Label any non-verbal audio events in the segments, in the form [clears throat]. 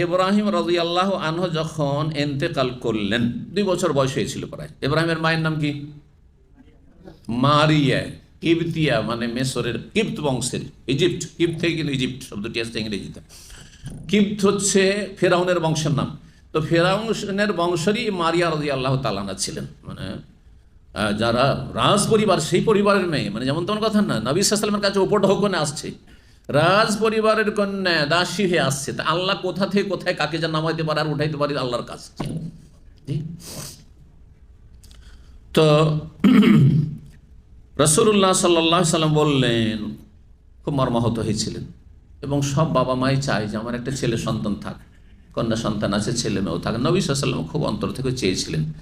ইব্রাহিম রাজি আল্লাহ আনহ যখন এন্তেকাল করলেন, দুই বছর বয়স হয়েছিল প্রায়। ইব্রাহিমের মায়ের নাম কি? মারিয়া, কিবতিয়া মানে মেসরের কিপ্ত বংশের। ইজিপ্ট, কিপ্ত থেকে কিন্তু ইজিপ্ট, শব্দটি আসছে ইংরেজিতে। কিপ্ত হচ্ছে ফেরাউনের বংশের নাম। তো ফেরাউনের বংশেরই মারিয়া রাজি আল্লাহ তালানা ছিলেন। মানে যারা রাজ পরিবার সেই পরিবারের মেয়ে। মানে যেমন তেমন কথা না, নবী সাল্লামের কাছে ওপর ঢোকনে আসছে। রাজ পরিবারের কন্যা দাসী হয়ে আসছে। তা আল্লাহ কোথা থেকে কোথায় কাকে যা নামাইতে পারে আর উঠাইতে পারে আল্লাহর কাছে? তো [clears throat] রসুল্লাহ সাল্লাহ সাল্লাম বললেন, খুব মর্মাহত হয়েছিলেন। এবং সব বাবা মাই চায় যে আমার একটা ছেলে সন্তান থাক, কন্যা সন্তান আছে, ছেলে মেয়েও থাক। নবী সাল্লাম খুব অন্তর থেকে চেয়েছিলেন।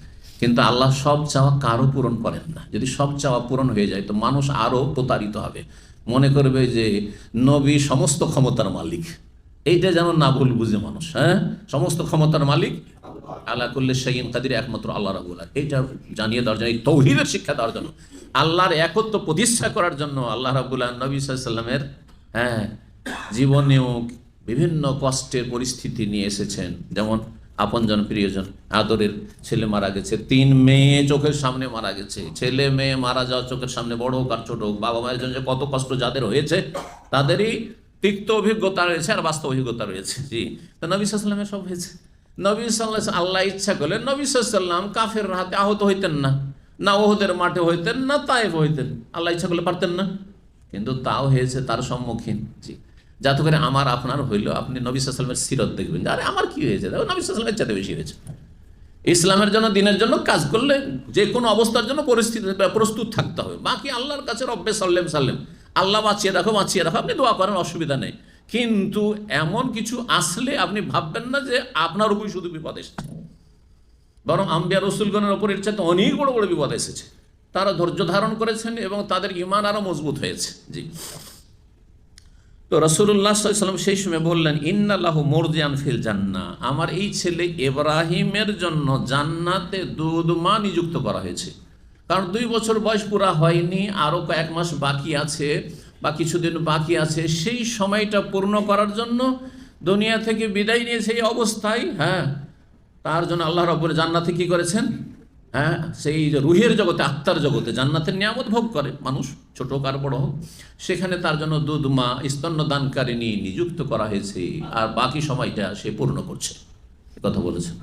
কিন্তু আল্লাহ সব চাওয়া কারও পূরণ করেন না। যদি সব চাওয়া পূরণ হয়ে যায়, তো মানুষ আরও প্রতারিত হবে। মনে করবে যে নবী সমস্ত ক্ষমতার মালিক। এইটা যেন না ভুল বুঝে মানুষ হ্যাঁ? সমস্ত ক্ষমতার মালিক আল্লাহ করলে সেইন কাদির একমাত্র আল্লাহ রাবুল এইটা জানিয়ে দেওয়ার জন্য, এই তৌহিদের শিক্ষা দেওয়ার জন্য। আল্লাহর একত্র প্রতিষ্ঠা করার জন্য আল্লাহ রাবুল্লাহ নবী সাল্লামের হ্যাঁ জীবনেও বিভিন্ন কষ্টের পরিস্থিতি নিয়ে এসেছেন। যেমন আপনজন প্রিয়জন, আদরের ছেলে মারা গেছে। তিন মেয়ে চোখের সামনে মারা গেছে। ছেলে মেয়ে মারা যাওয়া চোখের সামনে বড় হোক আর ছোট হোক, বাবা মায়ের জন্য কত কষ্ট যাদের হয়েছে, তাদেরই তিক্ত অভিজ্ঞতা রয়েছে আর বাস্তব অভিজ্ঞতা রয়েছে। জি, তো নবী সাল্লামের সব হয়েছে। নবী সাল্লাহ আল্লাহ ইচ্ছা করলে নবী সাল্লাম কাফের হাতে আহত হইতেন না। না ওহদের মাঠে হইতেন, না তাইফ হইতেন। আল্লাহ ইচ্ছা করলে পারতেন না। কিন্তু তাও হয়েছে তার সম্মুখীন। জি যাতে করে আমার, আপনার হইল, আপনি নবী সাল্লামের সিরত দেখবেন আরে আমার কি হয়েছে? দেখো, নবী সাল্লামের চাতে বেশি হয়েছে। ইসলামের জন্য, দিনের জন্য কাজ করলে যে কোনো অবস্থার জন্য পরিস্থিতি, প্রস্তুত থাকতে হবে। বাকি আল্লাহর কাছে রব্বে সাল্লেম সাল্লেম। আল্লাহ বাঁচিয়ে রাখো বাঁচিয়ে রাখো, আপনি দোয়া করেন, অসুবিধা নেই। কিন্তু এমন কিছু আসলে আপনি ভাববেন না যে আপনার উপরই শুধু বিপদ এসেছে। বরং আম্বিয়া রসুলগণের ওপর এর চাইতে অনেক বড় বড় বিপদ এসেছে। তারা ধৈর্য ধারণ করেছেন এবং তাদের ইমান আরও মজবুত হয়েছে। জি। তো রসুল্লাহ সাল্লাম সেই সময় বললেন, ইন্নাল্লাহ মোরজিয়ান ফিল জান্না আমার এই ছেলে এব্রাহিমের জন্য জান্নাতে দুধমা নিযুক্ত করা হয়েছে। কারণ দুই বছর বয়স পুরা হয়নি আরও কয়েক মাস বাকি আছে বা কিছুদিন বাকি আছে, সেই সময়টা পূর্ণ করার জন্য দুনিয়া থেকে বিদায় নিয়ে সেই অবস্থায় হ্যাঁ? তার জন্য আল্লাহ রব্বুর জান্নাতে কি করেছেন? হ্যাঁ? সেই যে রুহের জগতে, আত্মার জগতে জান্নাতের নিয়ামত ভোগ করে মানুষ, ছোট হোক আর বড় হোক। সেখানে তার জন্য দুধ, মা স্তন্যদানকারিণী নিযুক্ত করা হয়েছে আর বাকি সময়টা সে পূর্ণ করছে। কথা বলেছেন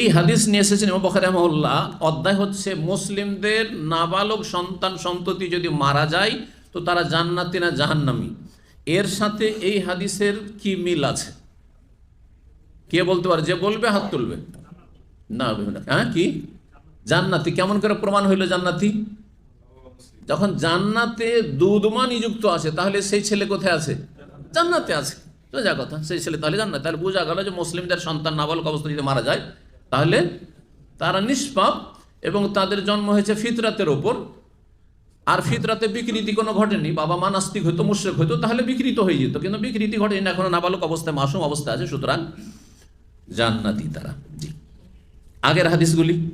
এই হাদিস নিয়ে এসেছেন ইমাম বখারি অধ্যায় হচ্ছে, মুসলিমদের নাবালক সন্তান সন্ততি যদি মারা যায়, তো তারা জান্নাতি না জাহান্নামি? এর সাথে এই হাদিসের কি মিল আছে? কে বলতে পারে? যে বলবে, হাত তুলবে। না হ্যাঁ কি? জান্নাতি, কেমন করে প্রমাণ হইল জান্নাতি? যখন জান্নাতে দুধমা নিযুক্ত আছে তাহলে সেই ছেলে কোথায় আছে? জান্নাতে আছে। যা কথা, সেই ছেলে তাহলে জান্নাত। তাহলে বোঝা গেল যে মুসলিমদের সন্তান নাবালক অবস্থা যদি মারা যায়, তাহলে তারা নিষ্পাপ এবং তাদের জন্ম হয়েছে ফিতরাতের ওপর। আর ফিতরাতে বিকৃতি কোনো ঘটেনি। বাবা মা নাস্তিক হইতো, মুশ্রেক হইতো, তাহলে বিকৃত হয়ে যেত। কিন্তু বিকৃতি ঘটেনি না, এখনও নাবালক অবস্থায়, মাসুম অবস্থা আছে, সুতরাং জান্নাতি তারা। জি। আগের হাদিসগুলি।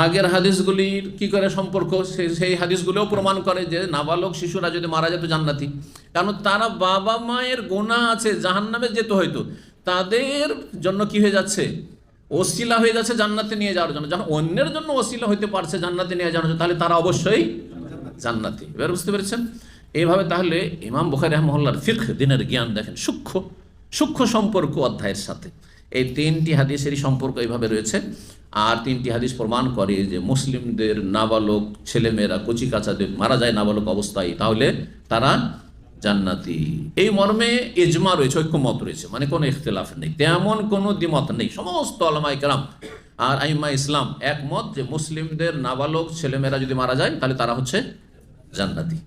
আগের হাদিসগুলির কি করে সম্পর্ক? সেই হাদিসগুলোও প্রমাণ করে যে নাবালক, শিশুরা যদি মারা যেত জান্নাতি। কারণ তারা বাবা মায়ের গোনা আছে, জাহান্নামে যেত হয়তো। তাদের জন্য কি হয়ে যাচ্ছে? ওসিলা হয়ে যাচ্ছে জান্নাতে নিয়ে যাওয়ার জন্য। যখন অন্যের জন্য ওসিলা হইতে পারছে জান্নাতে নিয়ে যাওয়ার জন্য, তাহলে তারা অবশ্যই জান্নাতি। এবার বুঝতে পেরেছেন? এইভাবে তাহলে ইমাম বুখারি রহমল্লার ফিক দিনের জ্ঞান দেখেন, সূক্ষ্ম সূক্ষ্ম সম্পর্ক অধ্যায়ের সাথে। এই তিনটি হাদিসেরই সম্পর্ক এইভাবে রয়েছে। আর তিনটি হাদিস প্রমাণ করে যে মুসলিমদের নাবালক ছেলেমেয়েরা কচি কাচাদের মারা যায় নাবালক অবস্থায়, তাহলে তারা জান্নাতি। এই মর্মে এজমা রয়েছে, ঐক্যমত রয়েছে মানে কোনো ইখতলাফ নেই, তেমন কোনো দ্বিমত নেই। সমস্ত আলমাই কালাম আর আইমা ইসলাম একমত যে মুসলিমদের নাবালক ছেলেমেয়েরা যদি মারা যায়, তাহলে তারা হচ্ছে জান্নাতি।